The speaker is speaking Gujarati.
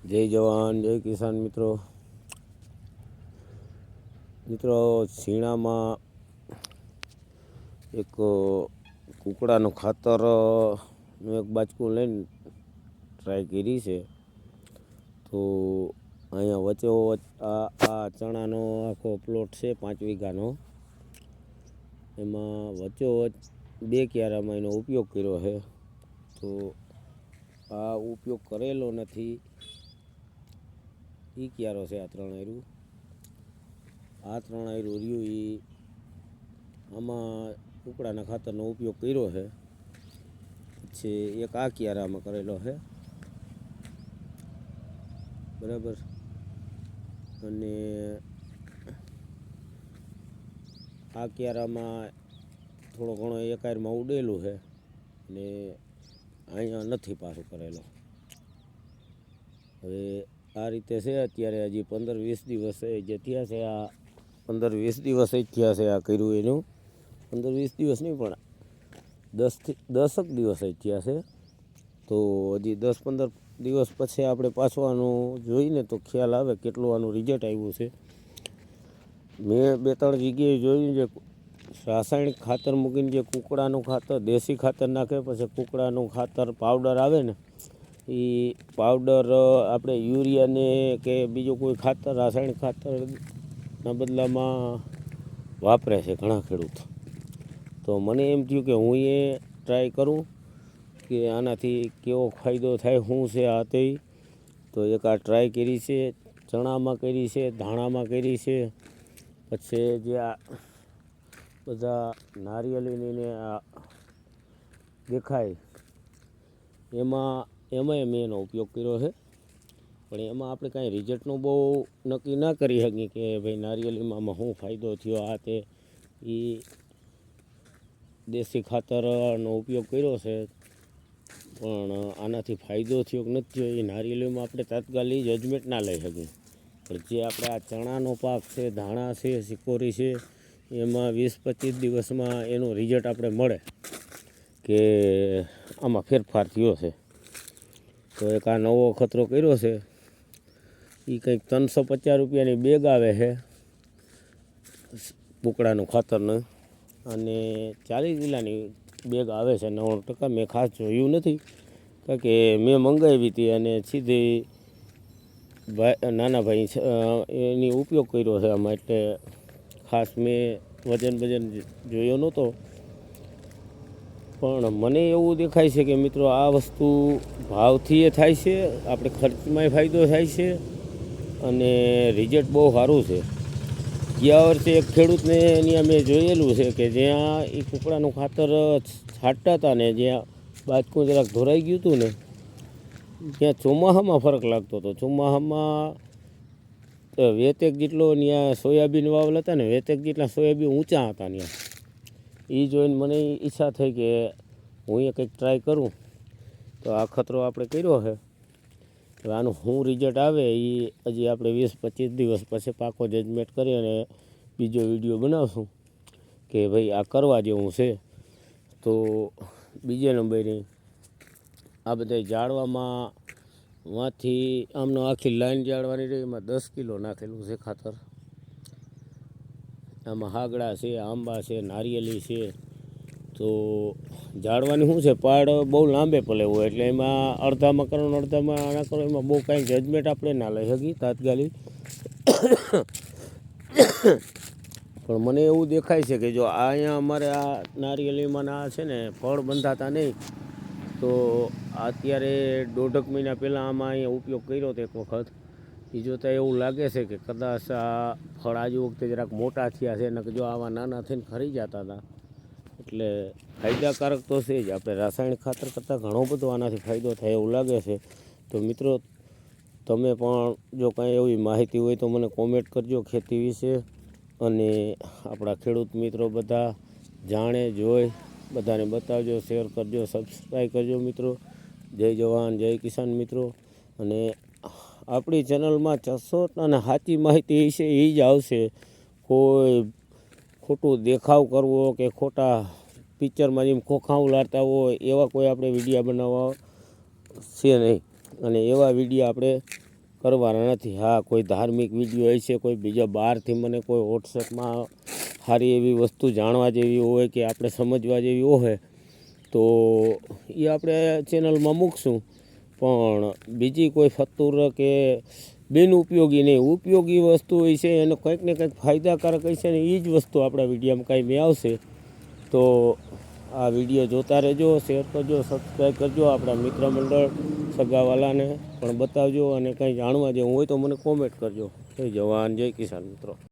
જય જવાન, જય કિસાન મિત્રો. મિત્રો, શીણામાં એક કુકડાનું ખાતરનું એક બાચકું લઈને ટ્રાય કરી છે. તો અહીંયા વચ્ચે આ આ ચણાનો આખો પ્લોટ છે, પાંચ વીઘાનો. એમાં વચ્ચોવચ બે ક્યારામાં એનો ઉપયોગ કર્યો છે. તો આ ઉપયોગ કરેલો નથી. એ ક્યારો છે આ ત્રણ આયરું? આ ત્રણ આયરું રહ્યું એ આમાં કુકડાના ખાતરનો ઉપયોગ કર્યો છે. પછી એક આ ક્યારામાં કરેલો છે. બરાબર? અને આ ક્યારામાં થોડો ઘણો એકાયરમાં ઉડેલું છે અને અહીંયા નથી પાછું કરેલો. હવે આ રીતે છે, અત્યારે હજી પંદર વીસ દિવસ જે થયા છે, આ પંદર વીસ દિવસ જ થયા છે, આ કર્યું એનું. પંદર વીસ દિવસ નહીં, પણ દસથી દસક દિવસ જ થયા છે. તો હજી દસ પંદર દિવસ પછી આપણે પાછું આનું જોઈને તો ખ્યાલ આવે કેટલું આનું રિઝલ્ટ આવ્યું છે. મેં બે ત્રણ જગ્યાએ જોયું છે, રાસાયણિક ખાતર મૂકીને જે કુકડાનું ખાતર, દેશી ખાતર નાખે, પછી કુકડાનું ખાતર પાવડર આવે ને એ પાવડર આપણે યુરિયાને કે બીજું કોઈ ખાતર, રાસાયણિક ખાતરના બદલામાં વાપરે છે ઘણા ખેડૂત. તો મને એમ થયું કે હું એ ટ્રાય કરું કે આનાથી કેવો ફાયદો થાય, શું છે આ તે. તો એક આ ટ્રાય કરી છે, ચણામાં કરી છે, ધાણામાં કરી છે, પછી જે આ બધા નારિયેળીની આ દેખાય, એમાં એમાંય મેં એનો ઉપયોગ કર્યો છે. પણ એમાં આપણે કાંઈ રિઝલ્ટનું બહુ નક્કી ના કરી શકીએ કે ભાઈ નારિયેળીમાં આમાં શું ફાયદો થયો, આ તે. એ દેશી ખાતરનો ઉપયોગ કર્યો છે. પણ આનાથી ફાયદો થયો કે નથી થયો, એ નારિયેળીમાં આપણે તાત્કાલિક જજમેન્ટ ના લઈ શકીએ. પણ જે આપણે આ ચણાનો પાક છે, ધાણા છે સિકોરી છે, એમાં વીસ પચીસ દિવસમાં એનું રિઝલ્ટ આપણે મળે કે આમાં ફેરફાર થયો છે. તો એક આ નવો ખતરો કર્યો છે. એ કંઈક ત્રણસો પચાસ રૂપિયાની બેગ આવે છે. પૂકડાનું ખાતરનું. અને ચાલીસ કિલાની બેગ આવે છે, નવ્વાણું ટકા. મેં ખાસ જોયું નથી, કારણ કે મેં મંગાવી હતી અને સીધી ભાઈ નાના ભાઈ એની ઉપયોગ કર્યો છે આમાં. એટલે ખાસ મેં વજન વજન જોયો નહોતો. પણ મને એવું દેખાય છે કે મિત્રો આ વસ્તુ ભાવથી એ થાય છે, આપણે ખર્ચમાંય ફાયદો થાય છે અને રિઝલ્ટ બહુ સારું છે. ગયા વર્ષે એક ખેડૂતને એની મેં જોયેલું છે કે જ્યાં એ કૂકડાનું ખાતર છાંટતા હતા ને જ્યાં બાજકું જરાક ધોરાઈ ગયું હતું ને, ત્યાં ચોમાસામાં ફરક લાગતો હતો. ચોમાસામાં વેતેક જેટલો ત્યાં સોયાબીન વાવલ હતા ને, વેતેક જેટલા સોયાબીન ઊંચા હતા ત્યાં એ જોઈને મને ઈચ્છા થઈ કે હું એ કંઈક ટ્રાય કરું. તો આ ખતરો આપણે કર્યો છે. આનું શું રિઝલ્ટ આવે એ હજી આપણે વીસ પચીસ દિવસ પછી પાકો જજમેન્ટ કરી અને બીજો વીડિયો બનાવશું કે ભાઈ આ કરવા જેવું છે. તો બીજે નંબરે આ બધા જાળવામાં માંથી આમનો આખી લાઈન જાળવાની રહી, એમાં દસ કિલો નાખેલું છે ખાતર. આમાં હાગડા છે, આંબા છે, નારિયેલી છે. તો ઝાડવાની શું છે? પાડ બહુ લાંબે પલે હોય એટલે એમાં અડધામાં કરો અડધામાં આના કરો, એમાં બહુ કાંઈ જજમેન્ટ આપણે ના લઈ શકીએ તાત્કાલિક. પણ મને એવું દેખાય છે કે જો આ અહીંયા અમારે આ નારિયેલીમાં આ છે ને ફળ બંધાતા નહીં, તો અત્યારે દોઢક મહિના પહેલાં આમાં અહીંયા ઉપયોગ કર્યો હતો એક વખત. એ જોતાં એવું લાગે છે કે કદાચ આ ફળ આજુ વખતે જરાક મોટા થયા છે અને જો આવા નાના થઈને ખરી જતા હતા એટલે ફાયદાકારક તો છે જ. આપણે રાસાયણિક ખાતર કરતાં ઘણો બધો આનાથી ફાયદો થાય એવું લાગે છે. તો મિત્રો, તમે પણ જો કાંઈ એવી માહિતી હોય તો મને કોમેન્ટ કરજો ખેતી વિશે. અને આપણા ખેડૂત મિત્રો બધા જાણે જોઈ બધાને બતાવજો શેર કરજો સબસ્ક્રાઈબ કરજો મિત્રો. જય જવાન, જય કિસાન મિત્રો. અને આપણી ચેનલમાં ચસોટ અને સાચી માહિતી છે એ જ આવશે. કોઈ ખોટું દેખાવ કરવો કે ખોટા પિક્ચરમાં જેમ ખોખાઉ લાડતા હોય, એવા કોઈ આપણે વિડીયા બનાવવા છે નહીં. અને એવા વિડીયા આપણે કરવાના નથી. હા, કોઈ ધાર્મિક વીડિયો હશે કોઈ બીજા બહારથી મને કોઈ વોટ્સએપમાં સારી એવી વસ્તુ જાણવા જેવી હોય કે આપણે સમજવા જેવી હોય, તો એ આપણે ચેનલમાં મૂકશું. પણ બીજી કોઈ ફતુર કે બિન ઉપયોગી નહીં. ઉપયોગી વસ્તુ હોય છે, એનો કંઈક ને કંઈક ફાયદાકારક હશે ને એ જ વસ્તુ આપણા વિડીયામાં કાંઈ આવશે. તો આ વીડિયો જોતા રહેજો, શેર કરજો, સબસ્ક્રાઈબ કરજો આપણા મિત્ર મંડળ સગાવાલાને પણ બતાવજો અને કંઈ જાણવા જેવું હોય તો મને કોમેન્ટ કરજો. જય જવાન, જય કિસાન મિત્રો.